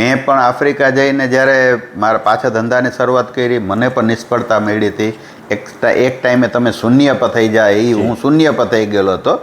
મેં પણ આફ્રિકા જઈને જ્યારે મારા પાછા ધંધાની શરૂઆત કરી મને પણ નિષ્ફળતા મળી હતી. એક એક ટાઈમે તમે શૂન્ય પર થઈ જાય એ હું શૂન્ય પર થઈ ગયેલો હતો.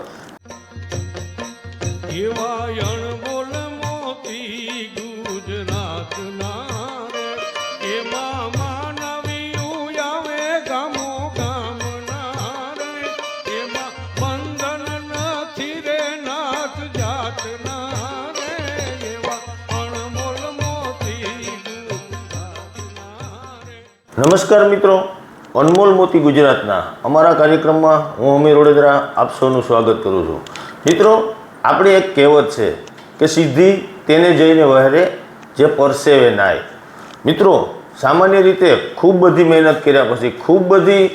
નમસ્કાર મિત્રો, અનમોલ મોતી ગુજરાતના અમારા કાર્યક્રમમાં હું અમીર વડોદરા આપ સૌનું સ્વાગત કરું છું. મિત્રો, આપણી એક કહેવત છે કે સિદ્ધિ તેને જઈને વહેરે જે પરસેવે નાય. મિત્રો, સામાન્ય રીતે ખૂબ બધી મહેનત કર્યા પછી, ખૂબ બધી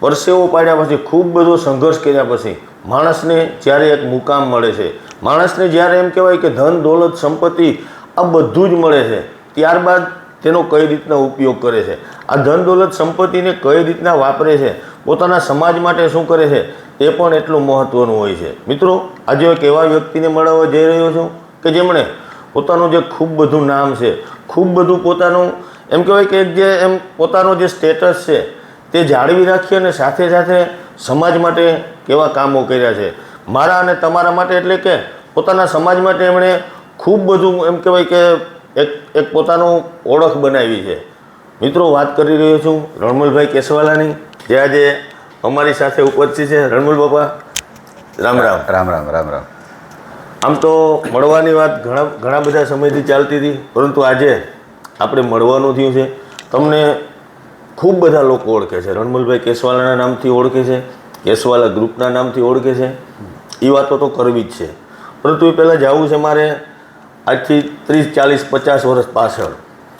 પરસેવો પાડ્યા પછી, ખૂબ બધો સંઘર્ષ કર્યા પછી માણસને જ્યારે એક મુકામ મળે છે, માણસને જ્યારે એમ કહેવાય કે ધન, દોલત, સંપત્તિ આ બધું જ મળે છે, ત્યારબાદ તેનો કઈ રીતના ઉપયોગ કરે છે? આ ધન દોલત સંપત્તિને કઈ રીતના વાપરે છે? પોતાના સમાજ માટે શું કરે છે? એ પણ એટલું મહત્ત્વનું હોય છે. મિત્રો, આજે એક એવા વ્યક્તિને મળવા જઈ રહ્યો છું કે જેમણે પોતાનું જે ખૂબ બધું નામ છે, ખૂબ બધું પોતાનું, એમ કહેવાય કે જે એમ પોતાનો જે સ્ટેટસ છે, તે જાળવી રાખી અને સાથે સાથે સમાજ માટે કેવા કામો કર્યા છે? મારા અને તમારા માટે એટલે કે પોતાના સમાજ માટે એમણે ખૂબ બધું, એમ કહેવાય કે એક એક પોતાનું ઓળખ બનાવી છે. મિત્રો વાત કરી રહ્યો છું રણમલભાઈ કેશવાલાની જે આજે અમારી સાથે ઉપસ્થિત છે. રણમલ બાપા રામ રામ. રામ રામ રામ રામ. આમ તો મળવાની વાત ઘણા ઘણા બધા સમયથી ચાલતી હતી પરંતુ આજે આપણે મળવાનું થયું છે. તમને ખૂબ બધા લોકો ઓળખે છે. રણમલભાઈ કેશવાલાના નામથી ઓળખે છે. કેશવાલા ગ્રુપના નામથી ઓળખે છે. એ વાતો તો કરવી જ છે. પરંતુ એ પહેલાં જવું છે મારે આજથી ત્રીસ, ચાલીસ, પચાસ વર્ષ પાછળ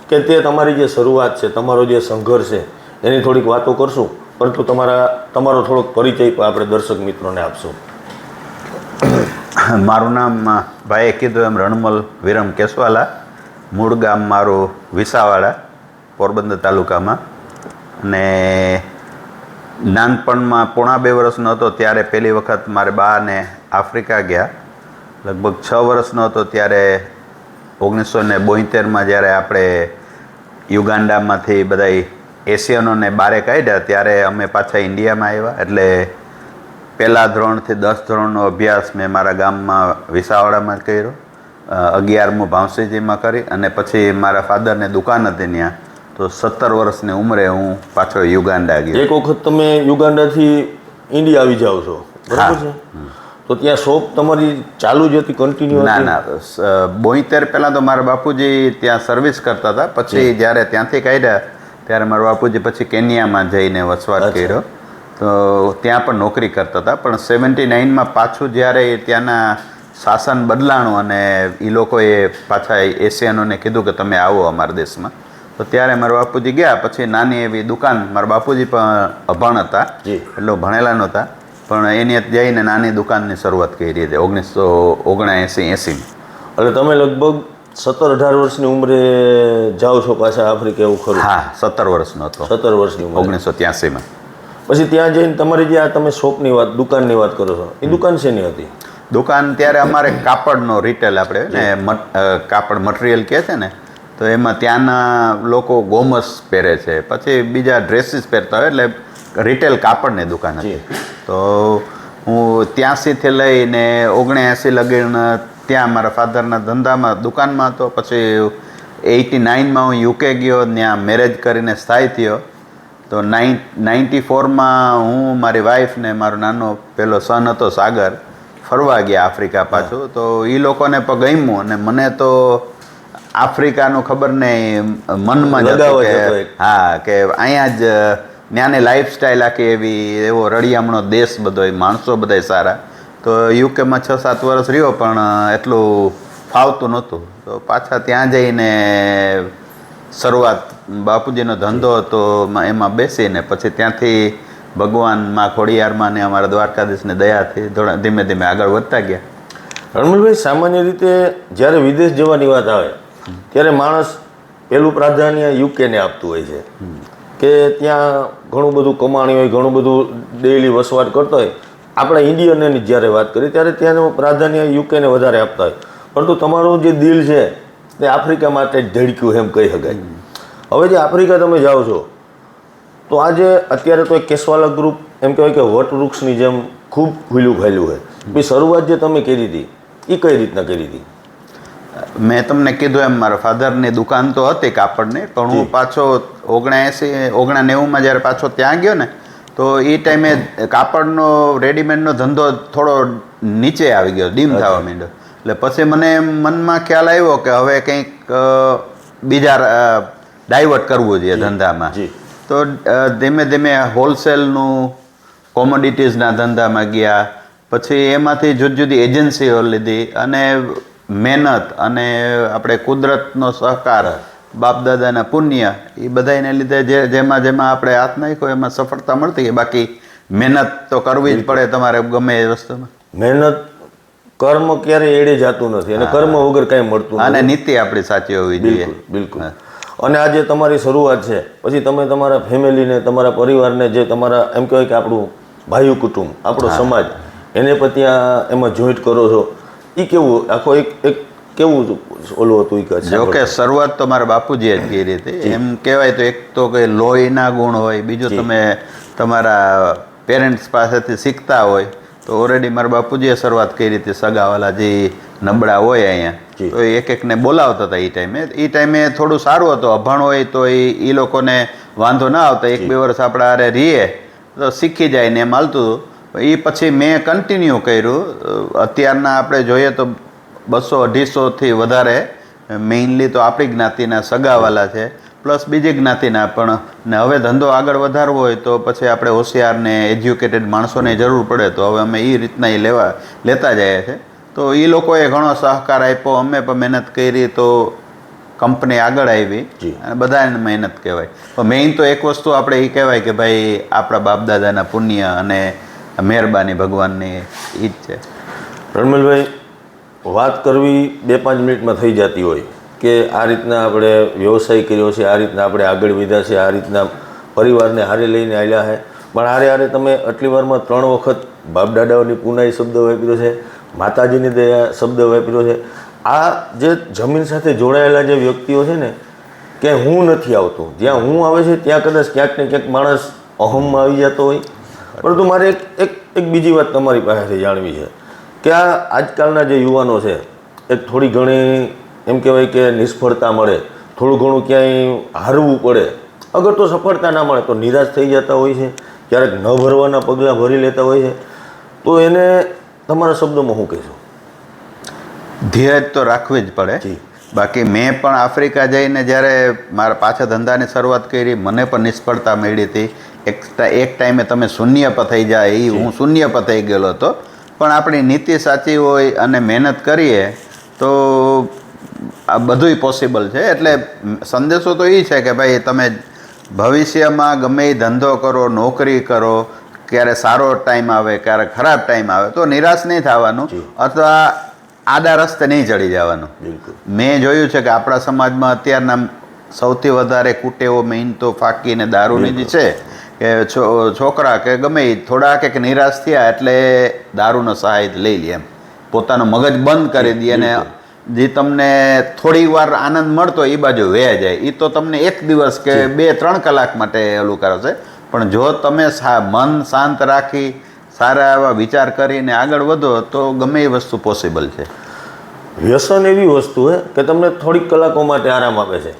કે તે તમારી જે શરૂઆત છે, તમારો જે સંઘર્ષ છે, એની થોડીક વાતો કરશું. પરંતુ તમારા, તમારો થોડોક પરિચય પણ આપણે દર્શક મિત્રોને આપશું. મારું નામ ભાઈએ કીધું એમ રણમલ વિરમ કેશવાલા મૂળ ગામ મારું વિસાવાડા, પોરબંદર તાલુકામાં. અને નાનપણમાં પોણા બે વર્ષનો હતો ત્યારે પહેલી વખત મારે બાને આફ્રિકા ગયા. લગભગ છ વર્ષનો હતો ત્યારે ઓગણીસો ને બોતેરમાં જ્યારે આપણે યુગાન્ડામાંથી બધા એશિયનોને બારે કાઢ્યા ત્યારે અમે પાછા ઇન્ડિયામાં આવ્યા. એટલે પહેલાં ધોરણથી દસ ધોરણનો અભ્યાસ મેં મારા ગામમાં વિસાવાડામાં કર્યો. અગિયારમું ભાવસીજીમાં કરી અને પછી મારા ફાધરને દુકાન હતી ત્યાં. તો સત્તર વર્ષની ઉંમરે હું પાછો યુગાન્ડા ગયો. એક વખત તમે યુગાન્ડાથી ઇન્ડિયા આવી જાઓ છો. બરાબર છે? તો ત્યાં શોપ તમારી ચાલુ જ હતી કન્ટિન્યુ ના ના બોઈતેર પહેલાં તો મારા બાપુજી ત્યાં સર્વિસ કરતા હતા. પછી જ્યારે ત્યાંથી કાઢ્યા ત્યારે મારા બાપુજી પછી કેન્યામાં જઈને વસવાટ. કર્યો. તો ત્યાં પણ નોકરી કરતા હતા. પણ સેવન્ટી નાઇનમાં પાછું જ્યારે ત્યાંના શાસન બદલાણું અને એ લોકોએ પાછા એશિયનોને કીધું કે તમે આવો અમારા દેશમાં. તો ત્યારે મારા બાપુજી ગયા. પછી નાની એવી દુકાન મારા બાપુજી પણ અભણ હતા. એટલો ભણેલા નહોતા. પણ એની જઈને નાની દુકાનની શરૂઆત કરી હતી ઓગણીસો ઓગણએંસી એંસીમાં. એટલે તમે લગભગ સત્તર અઢાર વર્ષની ઉંમરે જાઓ છો પાછા આફ્રિકા એવું ખરું? હા સત્તર વર્ષનો હતો. સત્તર વર્ષની ઉંમરે. ઓગણીસો ત્યાસીમાં. પછી ત્યાં જઈને તમારી જે આ તમે શોપની વાત દુકાનની વાત કરો છો એ દુકાન શેની હતી? દુકાન ત્યારે અમારે કાપડનો રિટેલ આપણે ને કાપડ મટીરિયલ કહે છે ને તો એમાં ત્યાંના લોકો ગોમસ પહેરે છે પછી બીજા ડ્રેસીસ પહેરતા હોય એટલે રિટેલ કાપડની દુકાન હતી. તો હું ત્યાંસીથી લઈને ઓગણએંસી લગીન ત્યાં મારા ફાધરના ધંધામાં દુકાનમાં હતો. પછી એટી નાઇનમાં હું યુકે ગયો ત્યાં મેરેજ કરીને સ્થાયી થયો. તો નાઇન નાઇન્ટી ફોરમાં હું મારી વાઈફને મારો નાનો પેલો સન હતો સાગર ફરવા ગયા આફ્રિકા પાછું. તો એ લોકોને પણ ગમ્યું અને મને તો આફ્રિકાનું ખબર નહીં મનમાં જ. હા કે અહીંયા જ ત્યાંની લાઈફસ્ટાઈલ આખી એવી એવો રળિયામણો દેશ બધો માણસો બધાય સારા. તો યુકેમાં છ સાત વર્ષ રહ્યો પણ એટલું ફાવતું નહોતું. તો પાછા ત્યાં જઈને શરૂઆત બાપુજીનો ધંધો હતો એમાં બેસીને પછી ત્યાંથી ભગવાનમાં ખોડિયારમાં ને અમારા દ્વારકાધીશની દયાથી થોડા ધીમે ધીમે આગળ વધતા ગયા. રણમલભાઈ સામાન્ય રીતે જ્યારે વિદેશ જવાની વાત આવે ત્યારે માણસ પહેલું પ્રાધાન્ય યુકેને આપતું હોય છે. કે ત્યાં ઘણું બધું કમાણી હોય, ઘણું બધું ડેઈલી વસવાટ કરતા હોય. આપણે ઇન્ડિયનની જ્યારે વાત કરીએ ત્યારે ત્યાંનું પ્રાધાન્ય યુકેને વધારે આપતા હોય. પરંતુ તમારું જે દિલ છે, તે આફ્રિકા માટે ધડક્યું એમ કહી શકાય. હવે જે આફ્રિકા તમે જાઓ છો, તો આજે અત્યારે તો એક કેસવાલા ગ્રુપ એમ કહેવાય કે વટવૃક્ષની જેમ ખૂબ ખુલ્લું ખાયલું હોય. પછી શરૂઆત જે તમે કરી હતી એ કઈ રીતના કરી હતી? મેં તમને કીધું એમ મારા ફાધરની દુકાન તો હતી કાપડની પણ હું પાછો ઓગણા એંસી ઓગણા નેવુંમાં જ્યારે પાછો ત્યાં ગયો ને તો એ ટાઈમે કાપડનો રેડીમેડનો ધંધો થોડો નીચે આવી ગયો ડીમ થવા માંડ્યો. એટલે પછી મને મનમાં ખ્યાલ આવ્યો કે હવે કંઈક બીજા ડાયવર્ટ કરવું જોઈએ ધંધામાં. તો ધીમે ધીમે હોલસેલનું કોમોડિટીઝના ધંધામાં ગયા. પછી એમાંથી જુદી જુદી એજન્સીઓ લીધી અને મહેનત અને આપણે કુદરતનો સહકાર બાપ દાદાના પુણ્ય એ બધાને લીધે જે જેમાં જેમાં આપણે હાથ નાખ્યો એમાં સફળતા મળતી બાકી મહેનત તો કરવી જ પડે તમારે ગમે એ વસ્તુમાં. મહેનત કર્મ ક્યારેય એડે જાતું નથી અને કર્મ વગર કાંઈ મળતું અને નીતિ આપણી સાચી હોવી જોઈએ. બિલકુલ બિલકુલ. અને આજે તમારી શરૂઆત છે. પછી તમે તમારા ફેમિલીને તમારા પરિવારને જે તમારા એમ કહેવાય કે આપણું ભાઈ કુટુંબ આપણો સમાજ એને પણ ત્યાં એમાં જોઈન્ટ કરો છો. એ કેવું આખો એક એક કેવું ઓલું હતું એ કહે જો કે શરૂઆત તો મારા બાપુજીએ જ કરી હતી. એમ કહેવાય તો એક તો કે લોહીના ગુણ હોય બીજું તમે તમારા પેરેન્ટ્સ પાસેથી શીખતા હોય તો ઓલરેડી મારા બાપુજીએ શરૂઆત કરી હતી સગાવાલા જે નબળા હોય અહીંયા. તો એક એકને બોલાવતા હતા એ ટાઈમે. એ ટાઈમે થોડું સારું હતું અભણ હોય તો એ એ લોકોને વાંધો ના આવતા. એક બે વર્ષ આપણા હારે રહીએ તો શીખી જાય ને એમ હાલતું હતું. એ પછી મેં કન્ટિન્યુ કર્યું. અત્યારના આપણે જોઈએ તો બસો અઢીસોથી વધારે મેઇનલી તો આપણી જ્ઞાતિના સગાવાલા છે. પ્લસ બીજી જ્ઞાતિના પણ. ને હવે ધંધો આગળ વધારવો હોય તો પછી આપણે હોશિયારને એજ્યુકેટેડ માણસોની જરૂર પડે તો હવે અમે એ રીતના એ લેવા લેતા જઈએ છે. તો એ લોકોએ ઘણો સહકાર આપ્યો. અમે પણ મહેનત કરી તો કંપની આગળ આવી. અને બધાને મહેનત કહેવાય. પણ મેઇન તો એક વસ્તુ આપણે એ કહેવાય કે ભાઈ આપણા બાપ દાદાના પુણ્ય અને મહેરબાની ભગવાનની એ જ છે. રણમલભાઈ, વાત કરવી બે પાંચ મિનિટમાં થઈ જતી હોય કે આ રીતના આપણે વ્યવસાય કર્યો છે, આ રીતના આપણે આગળ વધ્યા છે, આ રીતના પરિવારને હારે લઈને આવ્યા છે પણ હારે હારે તમે આટલી વારમાં ત્રણ વખત બાપ દાદાઓની પુનાઈ શબ્દ વાપર્યો છે, માતાજીની દયા શબ્દ વાપર્યો છે. આ જે જમીન સાથે જોડાયેલા જે વ્યક્તિઓ છે ને કે હું નથી આવતો. જ્યાં હું આવે છે, ત્યાં કદાચ ક્યાંક ને ક્યાંક માણસ અહમમાં આવી જતો હોય. પરંતુ મારે એક એક એક બીજી વાત તમારી પાસેથી જાણવી છે કે આ આજકાલના જે યુવાનો છે એ થોડી ઘણી એમ કહેવાય કે નિષ્ફળતા મળે થોડું ઘણું ક્યાંય હારવું પડે. અગર તો સફળતા ના મળે તો નિરાશ થઈ જતા હોય છે ક્યારેક ન ભરવાના પગલાં ભરી લેતા હોય છે. તો એને તમારા શબ્દોમાં હું કહેશો? ધીરજ તો રાખવી જ પડે. જી. બાકી મેં પણ આફ્રિકા જઈને જ્યારે મારા પાછા ધંધાની શરૂઆત કરી મને પણ નિષ્ફળતા મળી હતી. એક એક ટાઈમે તમે શૂન્ય પર થઈ જાય એ હું શૂન્ય પર થઈ ગયેલો હતો. પણ આપણી નીતિ સાચી હોય અને મહેનત કરીએ તો આ બધુંય પોસિબલ છે. એટલે સંદેશો તો એ છે કે ભાઈ તમે ભવિષ્યમાં ગમે એ ધંધો કરો નોકરી કરો ક્યારે સારો ટાઈમ આવે ક્યારે ખરાબ ટાઈમ આવે તો નિરાશ નહીં થવાનું. અથવા આડા રસ્તે નહીં ચડી જવાનું. બિલકુલ. મેં જોયું છે કે આપણા સમાજમાં અત્યારના સૌથી વધારે કુટેવો મેઇન તો ફાકી અને દારૂની જ છે કે છો- છોકરા કે ગમે થોડાક થોડા કે નિરાશ થયા એટલે દારૂનો સહાય લઈ લે એમ. પોતાનું મગજ બંધ કરી દે અને જે તમને થોડી વાર આનંદ મળતો એ બાજુ વહે જાય. એ તો તમને એક દિવસ કે બે ત્રણ કલાક માટે ઓલું કરશે પણ જો તમે મન શાંત રાખી સારા એવા વિચાર કરીને આગળ વધો તો ગમે એ વસ્તુ પોસિબલ છે. વ્યસન એવી વસ્તુ છે કે તમને થોડીક કલાકો માટે આરામ આપે છે.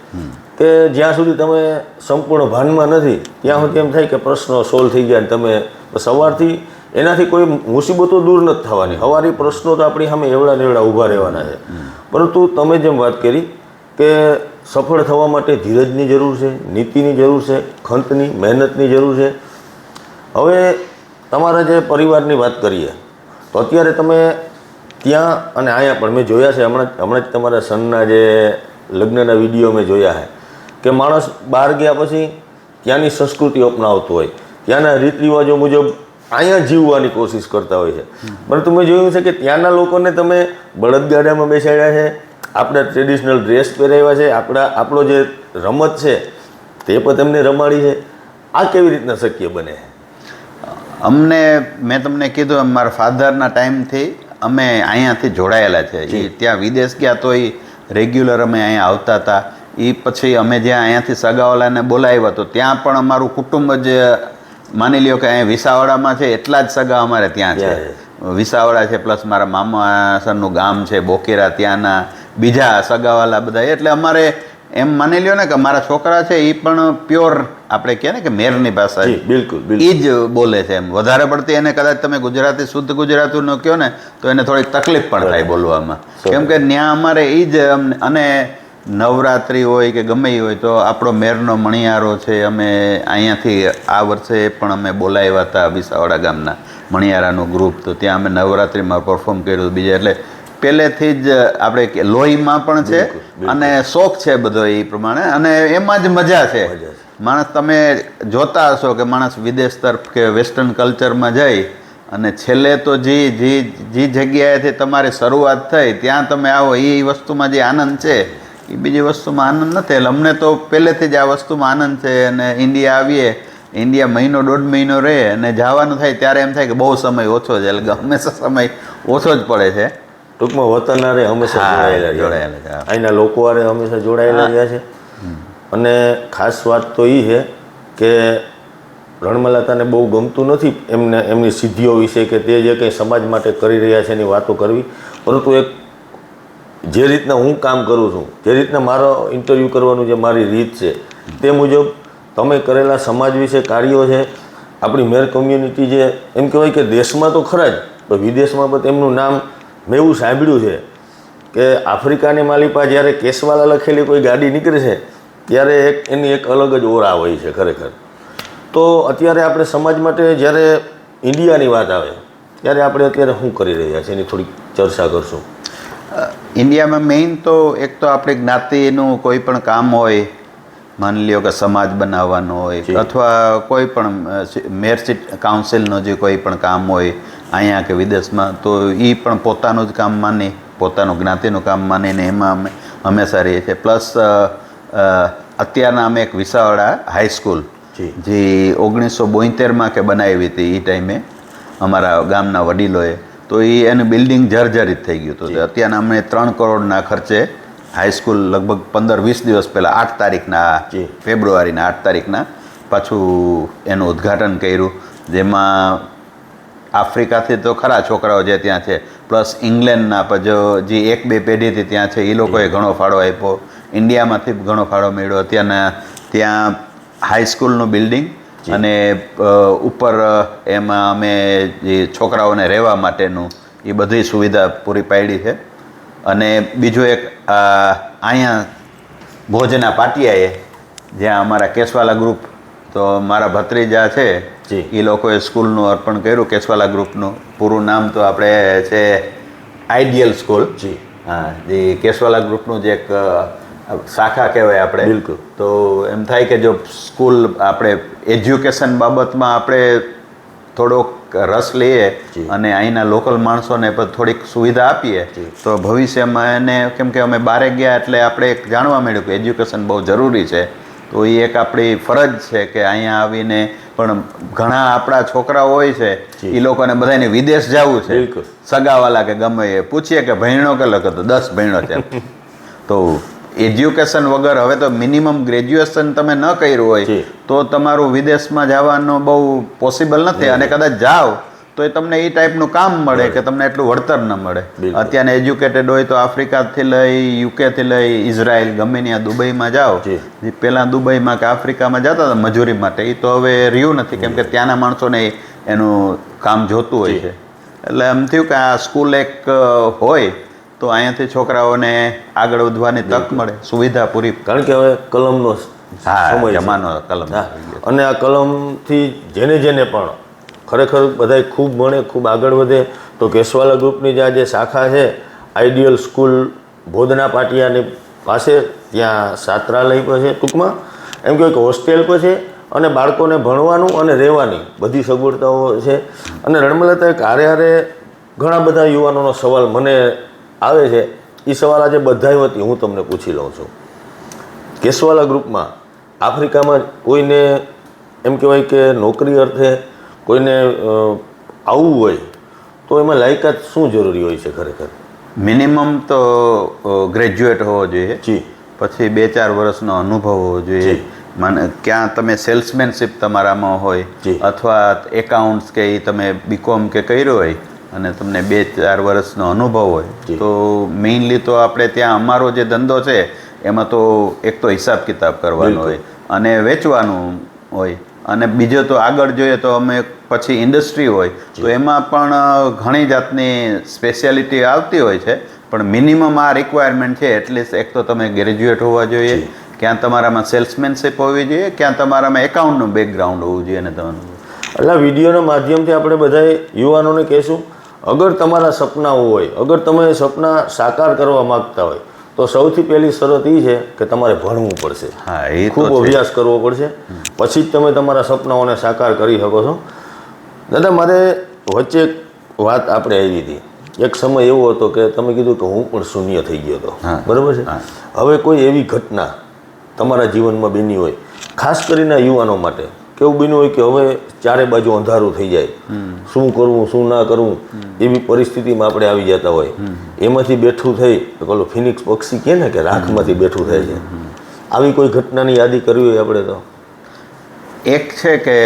કે જ્યાં સુધી તમે સંપૂર્ણ ભાનમાં નથી ત્યાં સુધી એમ થાય કે પ્રશ્નો સોલ્વ થઈ ગયા તમે સવારથી એનાથી કોઈ મુસીબતો દૂર નથી થવાની. સવારી પ્રશ્નો તો આપણી સામે એવડા નેવડા ઊભા રહેવાના છે. પરંતુ તમે જેમ વાત કરી કે સફળ થવા માટે ધીરજની જરૂર છે નીતિની જરૂર છે ખંતની મહેનતની જરૂર છે. હવે તમારા જે પરિવારની વાત કરીએ, તો અત્યારે તમે ત્યાં અને અહીંયા પણ મેં જોયા છે, હમણાં હમણાં જ તમારા સનના જે લગ્નના વીડિયો મેં જોયા છે, કે માણસ બહાર ગયા પછી ત્યાંની સંસ્કૃતિ અપનાવતો હોય, ત્યાંના રીત રિવાજો મુજબ અહીંયા જીવવાની કોશિશ કરતા હોય છે. પરંતુ મેં જોયું છે કે ત્યાંના લોકોને તમે બળદગાડામાં બેસાડ્યા છે, આપણા ટ્રેડિશનલ ડ્રેસ પહેરાવ્યા છે, આપણા આપણો જે રમત છે, તે પણ તેમને રમાડી છે. આ કેવી રીતના શક્ય બને છે? અમને મેં તમને કીધું એમ મારા ફાધરના ટાઈમથી અમે અહીંયાથી જોડાયેલા છે. એ ત્યાં વિદેશ ગયા તો એ રેગ્યુલર અમે અહીંયા આવતા હતા. એ પછી અમે જ્યાં અહીંયાથી સગાવાલાને બોલાવ્યા તો ત્યાં પણ અમારું કુટુંબ જ માની લ્યો કે અહીંયા વિસાવાડામાં છે એટલા જ સગા અમારે ત્યાં છે. વિસાવાડા છે પ્લસ મારા મામાસરનું ગામ છે બોકેરા ત્યાંના બીજા સગાવાલા બધા. એટલે અમારે એમ માની લ્યો ને કે મારા છોકરા છે એ પણ પ્યોર આપણે કહે ને કે મેરની ભાષા બિલકુલ એ જ બોલે છે એમ. વધારે પડતી એને કદાચ તમે ગુજરાતી શુદ્ધ ગુજરાતીનો કહો ને તો એને થોડીક તકલીફ પણ થાય બોલવામાં. કેમ કે ત્યાં અમારે એ જ અને નવરાત્રિ હોય કે ગમે એ હોય તો આપણો મેરનો મણિયારો છે અમે અહીંયાથી આ વર્ષે પણ અમે બોલાવ્યા હતા વિસાવાડા ગામના મણિયારાનું ગ્રુપ તો ત્યાં અમે નવરાત્રિમાં પરફોર્મ કર્યું બીજા એટલે પહેલેથી જ આપણે લોહીમાં પણ છે અને શોખ છે બધો એ પ્રમાણે. અને એમાં જ મજા છે. માણસ તમે જોતા હશો કે માણસ વિદેશ તરફ કે વેસ્ટર્ન કલ્ચરમાં જાય અને છેલ્લે તો જે જે જે જગ્યાએથી તમારી શરૂઆત થઈ ત્યાં તમે આવો એ વસ્તુમાં જે આનંદ છે એ બીજી વસ્તુમાં આનંદ નથી. એટલે અમને તો પહેલેથી જ આ વસ્તુમાં આનંદ છે અને ઇન્ડિયા આવીએ ઇન્ડિયા મહિનો દોઢ મહિનો રહે અને જવાનું થાય ત્યારે એમ થાય કે બહુ સમય ઓછો છે એટલે હંમેશા સમય ઓછો જ પડે છે. ટૂંકમાં વતન હંમેશા જોડાયેલા જોડાયેલા છે, અહીંના લોકો હંમેશા જોડાયેલા રહ્યા છે. અને ખાસ વાત તો એ છે કે રણમલાતાને બહુ ગમતું નથી એમને, એમની સિદ્ધિઓ વિશે કે તે જે કંઈ સમાજ માટે કરી રહ્યા છે એની વાતો કરવી. પરંતુ એક જે રીતના હું કામ કરું છું, જે રીતના મારો ઇન્ટરવ્યૂ કરવાનું જે મારી રીત છે, તે મુજબ તમે કરેલા સમાજ વિશે કાર્યો છે, આપણી મેર કમ્યુનિટી જે, એમ કહેવાય કે દેશમાં તો ખરા જ, પણ વિદેશમાં પણ તેમનું નામ મેં એવું સાંભળ્યું છે કે આફ્રિકાની માલિપા જ્યારે કેસવાલા લખેલી કોઈ ગાડી નીકળે છે ત્યારે એક એની એક અલગ જ ઓરા હોય છે ખરેખર. તો અત્યારે આપણે સમાજ માટે જ્યારે ઇન્ડિયાની વાત આવે ત્યારે આપણે અત્યારે શું કરી રહ્યા છીએ? એની થોડીક ચર્ચા કરશું. ઇન્ડિયામાં મેઇન તો એક તો આપણે જ્ઞાતિનું કોઈ પણ કામ હોય માની લ્યો કે સમાજ બનાવવાનો હોય અથવા કોઈ પણ મેર સી- સીટ કાઉન્સિલનું જે કોઈ પણ કામ હોય અહીંયા કે વિદેશમાં તો એ પણ પોતાનું જ કામ માની પોતાનું જ્ઞાતિનું કામ માનીને એમાં અમે હંમેશા રહીએ છીએ. પ્લસ અત્યારના અમે એક વિસાવડા હાઈસ્કૂલ જે. ઓગણીસો બોતેરમાં કે બનાવી હતી એ ટાઈમે અમારા ગામના વડીલોએ. તો એ એનું બિલ્ડિંગ જર્જરિત થઈ ગયું હતું. અત્યારના અમે ત્રણ કરોડના ખર્ચે હાઈસ્કૂલ લગભગ પંદર વીસ દિવસ પહેલાં આઠ તારીખના જી. ફેબ્રુઆરીના આઠ તારીખના પાછું એનું ઉદ્ઘાટન કર્યું. જેમાં આફ્રિકાથી તો ખરા છોકરાઓ જે ત્યાં છે પ્લસ ઇંગ્લેન્ડના જે એક બે પેઢીથી ત્યાં છે એ લોકોએ ઘણો ફાળો આપ્યો. ઇન્ડિયામાંથી ઘણો ફાળો મળ્યો અત્યારના ત્યાં હાઈસ્કૂલનું બિલ્ડિંગ અને ઉપર એમાં અમે જે છોકરાઓને રહેવા માટેનું એ બધી સુવિધા પૂરી પાડી છે અને બીજું એક અહીંયા ભોજના પાટિયાએ જ્યાં અમારા કેશવાલા ગ્રુપ તો મારા ભત્રીજા છે. એ લોકોએ સ્કૂલનું અર્પણ કર્યું કેશવાલા ગ્રુપનું પૂરું નામ તો આપણે છે આઈડિયલ સ્કૂલ જી. હા જે કેશવાલા ગ્રુપનું જે એક શાખા કહેવાય આપણે. બિલકુલ. તો એમ થાય કે જો સ્કૂલ આપણે એજ્યુકેશન બાબતમાં આપણે થોડોક રસ લઈએ અને અહીંના લોકલ માણસોને પણ થોડીક સુવિધા આપીએ. તો ભવિષ્યમાં એને કેમ કે અમે બારે ગયા એટલે આપણે એક જાણવા મળ્યું કે એજ્યુકેશન બહુ જરૂરી છે. તો એ એક આપણી ફરજ છે કે અહીંયા આવીને પણ ઘણા આપણા છોકરાઓ હોય છે એ લોકોને બધાને વિદેશ જવું છે. સગાવાલા કે ગમે એ પૂછીએ કે ભણ્યો કે લખો તો દસ ભણ્યો છે. તો એજ્યુકેશન વગર હવે તો મિનિમમ ગ્રેજ્યુએશન તમે ન કર્યું હોય. તો તમારું વિદેશમાં જવાનું બહુ પોસિબલ નથી. અને કદાચ જાઓ તો એ તમને એ ટાઈપનું કામ મળે કે તમને એટલું વળતર ન મળે. અત્યારે એજ્યુકેટેડ હોય તો આફ્રિકાથી લઈ યુકેથી લઈ ઇઝરાયલ ગમે ત્યાં દુબઈમાં જાઓ. જે. પહેલાં દુબઈમાં કે આફ્રિકામાં જતા હતા મજૂરી માટે એ તો હવે રહ્યું નથી. કેમ કે ત્યાંના માણસોને એનું કામ જોતું હોય છે. એટલે એમ થયું કે આ સ્કૂલ એક હોય. તો અહીંયાથી છોકરાઓને આગળ વધવાની તક મળે સુવિધા પૂરી. કારણ કે હવે કલમનો હા. જમાનો કલમ અને આ કલમથી જેને જેને પણ ખરેખર બધાય ખૂબ ભણે ખૂબ આગળ વધે તો કેશવાલા ગ્રુપની જે આ જે શાખા છે આઈડિયલ સ્કૂલ ભોદના પાટિયાની પાસે ત્યાં છાત્રાલય પણ છે ટૂંકમાં. એમ કહેવાય કે હોસ્ટેલ પણ છે અને બાળકોને ભણવાનું અને રહેવાની બધી સગવડતાઓ છે. અને રણમલતા એક હારે હારે ઘણા બધા યુવાનોનો સવાલ મને આવે છે એ સવાલ આજે બધાય વતી હું તમને પૂછી લઉં છું. કેસવાલા ગ્રુપમાં આફ્રિકામાં કોઈને એમ કહેવાય કે નોકરી અર્થે કોઈને આવવું હોય તો એમાં લાયકાત શું જરૂરી હોય છે ખરેખર? મિનિમમ તો ગ્રેજ્યુએટ હોવો જોઈએ. જી. પછી બે ચાર વર્ષનો અનુભવ હોવો જોઈએ. મને ક્યાં તમે સેલ્સમેનશીપ તમારામાં હોય. અથવા એકાઉન્ટ્સ કે એ તમે બીકોમ કે કર્યું હોય અને તમને બે ચાર વર્ષનો અનુભવ હોય તો મેઇનલી તો આપણે ત્યાં અમારો જે ધંધો છે એમાં તો એક તો હિસાબ કિતાબ કરવાનો હોય અને વેચવાનું હોય. અને બીજો તો આગળ જોઈએ તો અમે પછી ઇન્ડસ્ટ્રી હોય તો એમાં પણ ઘણી જાતની સ્પેશિયાલિટી આવતી હોય છે પણ મિનિમમ આ રિક્વાયરમેન્ટ છે એટલીસ્ટ એક તો તમે ગ્રેજ્યુએટ હોવા જોઈએ ક્યાં તમારામાં સેલ્સમેનશીપ હોવી જોઈએ ક્યાં તમારામાં એકાઉન્ટનું બેકગ્રાઉન્ડ હોવું જોઈએ અને તમારું. એટલે વિડીયોના માધ્યમથી આપણે બધાએ યુવાનોને કહેશું અગર તમારા સપનાઓ હોય અગર તમે સપના સાકાર કરવા માગતા હોય તો સૌથી પહેલી શરત એ છે કે તમારે ભણવું પડશે. હા એ ખૂબ અભ્યાસ કરવો પડશે. પછી જ તમે તમારા સપનાઓને સાકાર કરી શકો છો. દાદા મારે વચ્ચે એક વાત આપણે આવી હતી. એક સમય એવો હતો કે તમે કીધું કે હું પણ શૂન્ય થઈ ગયો હતો. બરાબર છે? હવે કોઈ એવી ઘટના તમારા જીવનમાં બની હોય ખાસ કરીને યુવાનો માટે કેવું બન્યું હોય કે હવે ચારે બાજુ અંધારું થઈ જાય. શું કરવું શું ના કરવું એવી પરિસ્થિતિમાં આપણે આવી જતા હોય. એમાંથી બેઠું થઈ તો પેલું ફિનિક્સ પક્ષી કહે ને કે રાખમાંથી બેઠું થાય છે. આવી કોઈ ઘટનાની યાદી કરવી હોય આપણે તો? એક છે કે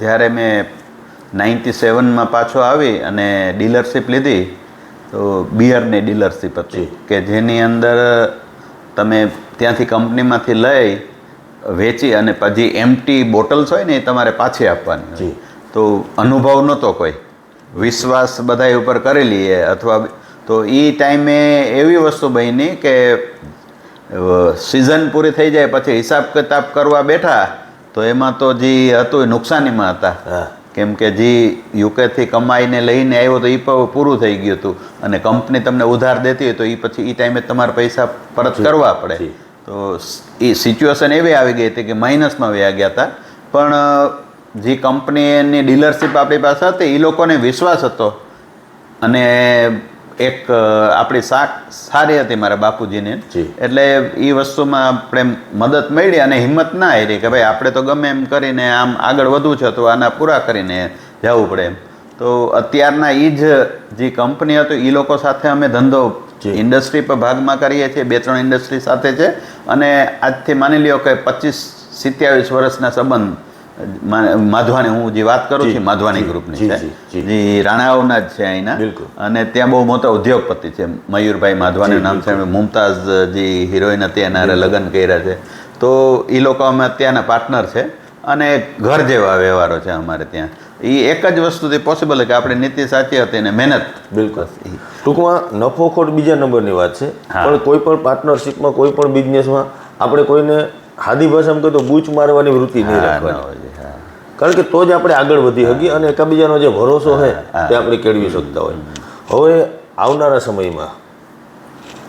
જ્યારે મેં નાઇન્ટી સેવનમાં પાછો આવી અને ડીલરશીપ લીધી તો બિયરની ડીલરશીપ હતી. કે જેની અંદર તમે ત્યાંથી કંપનીમાંથી લઈ વેચી અને પછી એમટી બોટલ્સ હોય ને એ તમારે પાછી આપવાની. તો અનુભવ નહોતો કોઈ. વિશ્વાસ બધા ઉપર કરી લઈએ અથવા તો એ ટાઈમે એવી વસ્તુ બની કે સિઝન પૂરી થઈ જાય પછી હિસાબ કિતાબ કરવા બેઠા તો એમાં તો જે હતું એ નુકસાનીમાં હતા. કેમ કે જે યુકેથી કમાઈને લઈને આવ્યો તો એ પૂરું થઈ ગયું હતું. અને કંપની તમને ઉધાર દેતી હોય તો એ પછી એ ટાઈમે તમારે પૈસા પરત કરવા પડે. તો એ સિચ્યુએશન એવી આવી ગઈ હતી કે માઇનસમાં વ્યા ગયા હતા. પણ જે જે કંપનીની ડીલરશીપ આપણી પાસે હતી એ લોકોને વિશ્વાસ હતો. અને એક આપણી શાક સારી હતી મારા બાપુજીને. એટલે એ વસ્તુમાં આપણે મદદ મળી અને હિંમત ના આવી કે ભાઈ આપણે તો ગમે એમ કરીને આમ આગળ વધવું છે તો આના પૂરા કરીને જવું પડે એમ. તો અત્યારના એ જ જે કંપની હતું એ લોકો સાથે અમે ધંધો. ઇન્ડસ્ટ્રી પર ભાગમાં કરીએ છીએ બે ત્રણ ઇન્ડસ્ટ્રી સાથે છે. અને આજથી માની લ્યો કે પચીસ સિત્યાવીસ વર્ષના સંબંધ માધવાની હું જે વાત કરું છું માધવાની ગ્રુપની છે. જી, રાણાઓના જ છે અહીંના. બિલકુલ. અને ત્યાં બહુ મોટા ઉદ્યોગપતિ છે. મયુરભાઈ માધવાની નામ છે. મુમતાઝ જે હિરોઈન હતી એના લગ્ન કર્યા છે. તો એ લોકો અમે અત્યારના પાર્ટનર છે. અને ઘર જેવા વ્યવહારો છે અમારે ત્યાં. એ એક જ વસ્તુથી પોસિબલ કે આપણી નીતિ સાચી હતી અને મહેનત. બિલકુલ. ટૂંકમાં નફો ખોટ બીજા નંબરની વાત છે. પણ કોઈ પણ પાર્ટનરશિપમાં કોઈ પણ બિઝનેસમાં આપણે કોઈને હાદી ભાષામાં કહે તો બૂચ મારવાની વૃત્તિ નહીં રાખવાની. કારણ કે તો જ આપણે આગળ વધી શકીએ અને એકાબીજાનો જે ભરોસો છે તે આપણે કેળવી શકતા હોય. હવે આવનારા સમયમાં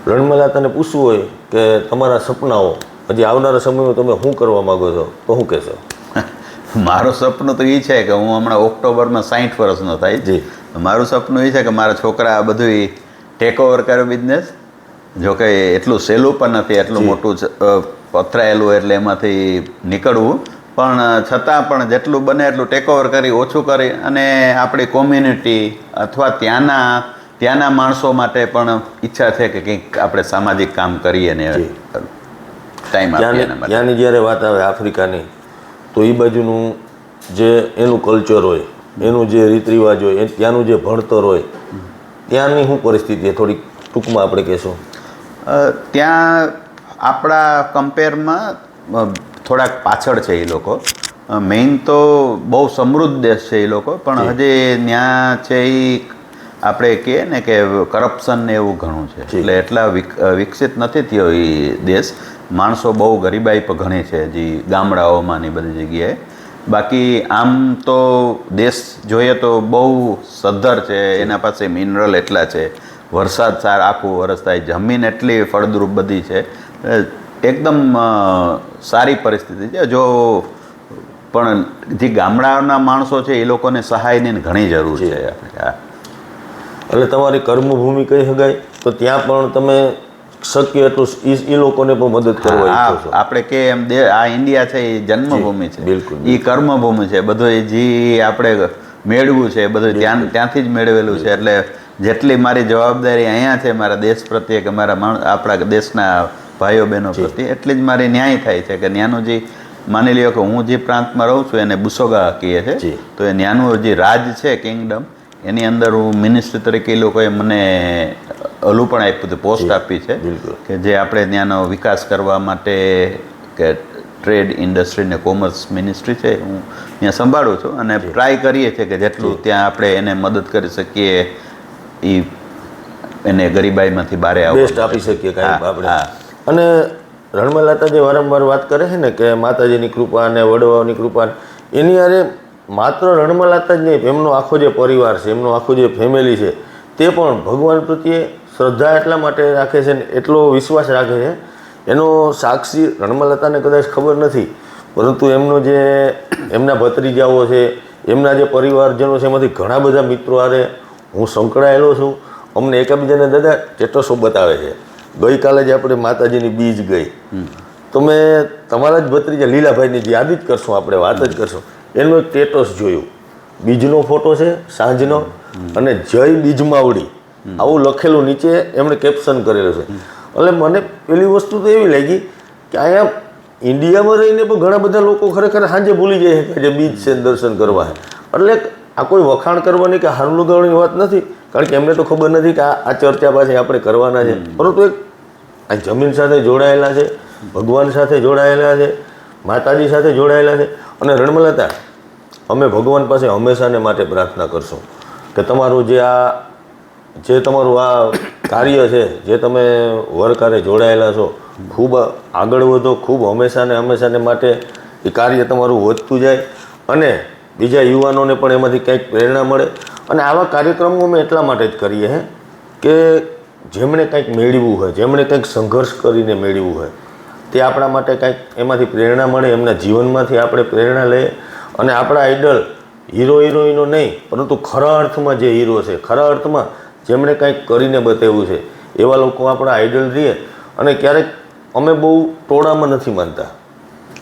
રણમલા તને પૂછવું હોય કે તમારા સપનાઓ હજી આવનારા સમયમાં તમે શું કરવા માગો છો તો શું કહેશો? મારું સપનું તો એ છે કે હું હમણાં ઓક્ટોબરમાં સાઠ વર્ષનો થાય. જી. મારું સપનું એ છે કે મારા છોકરા આ બધું ટેક ઓવર કરે બિઝનેસ જો કે એટલું સહેલું પણ નથી એટલું મોટું પથરાયેલું એટલે એમાંથી નીકળવું. પણ છતાં પણ જેટલું બને એટલું ટેક ઓવર કરી ઓછું કરી અને આપણી કોમ્યુનિટી અથવા ત્યાંના ત્યાંના માણસો માટે પણ ઈચ્છા છે કે કંઈક આપણે સામાજિક કામ કરીએ ને ટાઈમ આપીએ ત્યાંની જ્યારે વાત આવે આફ્રિકાની તો એ બાજુનું જે એનું કલ્ચર હોય એનું જે રીત રિવાજ હોય એ ત્યાંનું જે ભણતર હોય ત્યાંની શું પરિસ્થિતિ થોડીક ટૂંકમાં આપણે કહેશું. ત્યાં આપણા કમ્પેરમાં થોડાક પાછળ છે એ લોકો. મેઇન તો બહુ સમૃદ્ધ દેશ છે એ લોકો પણ હજી ત્યાં છે એ આપણે કહીએ ને કે કરપ્શન ને એવું ઘણું છે. એટલે એટલા વિક- વિકસિત નથી થયો એ દેશ. માણસો બહુ ગરીબાઈ પર ઘણી છે જે ગામડાઓમાં ને બધી જગ્યાએ. બાકી આમ તો દેશ જોઈએ તો બહુ સદ્ધર છે એના પાસે મિનરલ એટલા છે. વરસાદ સાર આખું વરસ થાય જમીન એટલી ફળદ્રુપ બધી છે. એકદમ સારી પરિસ્થિતિ છે. જો પણ જે ગામડાના માણસો છે એ લોકોને સહાયની ઘણી જરૂર છે. આપણે એટલે તમારી કર્મભૂમિ કહી શકાય તો ત્યાં પણ તમે શક્ય એટલું ઈ લોકોને પણ મદદ કરવા આપણે કે એમ દે આ ઇન્ડિયા છે એ જન્મભૂમિ છે. બિલકુલ, એ કર્મભૂમિ છે બધું એ જે આપણે મેળવું છે બધું ત્યાં ત્યાંથી જ મેળવેલું છે. એટલે જેટલી મારી જવાબદારી અહીંયા છે મારા દેશ પ્રત્યે કે મારા માણસ આપણા દેશના ભાઈઓ બહેનો પ્રત્યે એટલી જ મારી ન્યાય થાય છે કે ન્યાનું જે માની લ્યો કે હું જે પ્રાંતમાં રહું છું એને બુસોગા કહીએ. છે તો એ ન્યાનું જે રાજ છે કિંગડમ. એની અંદર હું મિનિસ્ટ્રી તરીકે એ લોકોએ મને અલુ પણ આપ્યું હતું પોસ્ટ આપી છે કે જે આપણે ત્યાંનો વિકાસ કરવા માટે કે ટ્રેડ ઇન્ડસ્ટ્રી ને કોમર્સ મિનિસ્ટ્રી છે હું ત્યાં સંભાળું છું અને ટ્રાય કરીએ છીએ કે જેટલું ત્યાં આપણે એને મદદ કરી શકીએ એ એને ગરીબાઈમાંથી બહાર આવવા બેસ્ટ આપી શકીએ આપણે. અને રણમલાતા જે વારંવાર વાત કરે છે ને કે માતાજીની કૃપા અને વડવાઓની કૃપા એની હારે માત્ર રણમલાતા જ નહીં એમનો આખો જે પરિવાર છે એમનો આખો જે ફેમિલી છે તે પણ ભગવાન પ્રત્યે શ્રદ્ધા એટલા માટે રાખે છે ને એટલો વિશ્વાસ રાખે છે. એનો સાક્ષી રણમલતાને કદાચ ખબર નથી પરંતુ એમનો જે એમના ભત્રીજાઓ છે એમના જે પરિવારજનો છે એમાંથી ઘણા બધા મિત્રો આરે હું સંકળાયેલો છું. અમને એકબીજાને દાદા સ્ટેટસો બતાવે છે. ગઈકાલે જ આપણે માતાજીની બીજ ગઈ. તો મેં તમારા જ ભત્રીજા લીલાભાઈની યાદી જ કરશું આપણે વાત જ કરશું. એનું એક સ્ટેટસ જોયું. બીજનો ફોટો છે, સાંજનો, અને જય બીજમાવડી. આવું લખેલું નીચે એમણે કેપ્શન કરેલું છે. એટલે મને પેલી વસ્તુ તો એવી લાગી કે અહીંયા ઇન્ડિયામાં રહીને પણ ઘણા બધા લોકો ખરેખર સાંજે ભૂલી જાય છે કે જે બીજ છે દર્શન કરવા છે. એટલે આ કોઈ વખાણ કરવાની કે હારું લગાવવાની વાત નથી, કારણ કે એમને તો ખબર નથી કે આ ચર્ચા પાસે આપણે કરવાના છે. પરંતુ એક આ જમીન સાથે જોડાયેલા છે, ભગવાન સાથે જોડાયેલા છે, માતાજી સાથે જોડાયેલા છે. અને રણમલતા, અમે ભગવાન પાસે હંમેશાને માટે પ્રાર્થના કરશું કે તમારું જે આ, જે તમારું આ કાર્ય છે, જે તમે વરકારે જોડાયેલા છો, ખૂબ આગળ વધો, ખૂબ હંમેશાને હંમેશાને માટે એ કાર્ય તમારું વધતું જાય અને બીજા યુવાનોને પણ એમાંથી કંઈક પ્રેરણા મળે. અને આવા કાર્યક્રમો અમે એટલા માટે જ કરીએ હે કે જેમણે કંઈક મેળવ્યું હોય, જેમણે કંઈક સંઘર્ષ કરીને મેળવ્યું હોય. તે આપણા માટે કંઈક એમાંથી પ્રેરણા મળે, એમના જીવનમાંથી આપણે પ્રેરણા લઈએ. અને આપણા આઈડલ હીરો હિરોઈનો નહીં, પરંતુ ખરા અર્થમાં જે હીરો છે, ખરા અર્થમાં જેમણે કંઈક કરીને બતાવ્યું છે, એવા લોકો આપણા આઈડલ રહીએ. અને ક્યારેક અમે બહુ ટોળામાં નથી માનતા.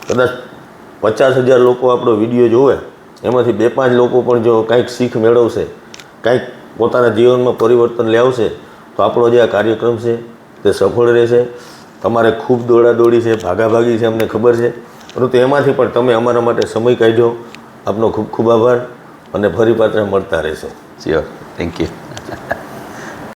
કદાચ પચાસ હજાર લોકો આપણો વીડિયો જોવે, એમાંથી બે પાંચ લોકો પણ જો કંઈક શીખ મેળવશે, કંઈક પોતાના જીવનમાં પરિવર્તન લાવશે, તો આપણો જે આ કાર્યક્રમ છે તે સફળ રહેશે. તમારે ખૂબ દોડાદોડી છે, ભાગાભાગી છે, અમને ખબર છે. પરંતુ એમાંથી પણ તમે અમારા માટે સમય કાઢ્યો. આપનો ખૂબ ખૂબ આભાર અને ફરી પાત્ર મળતા રહેશો. Sure thank you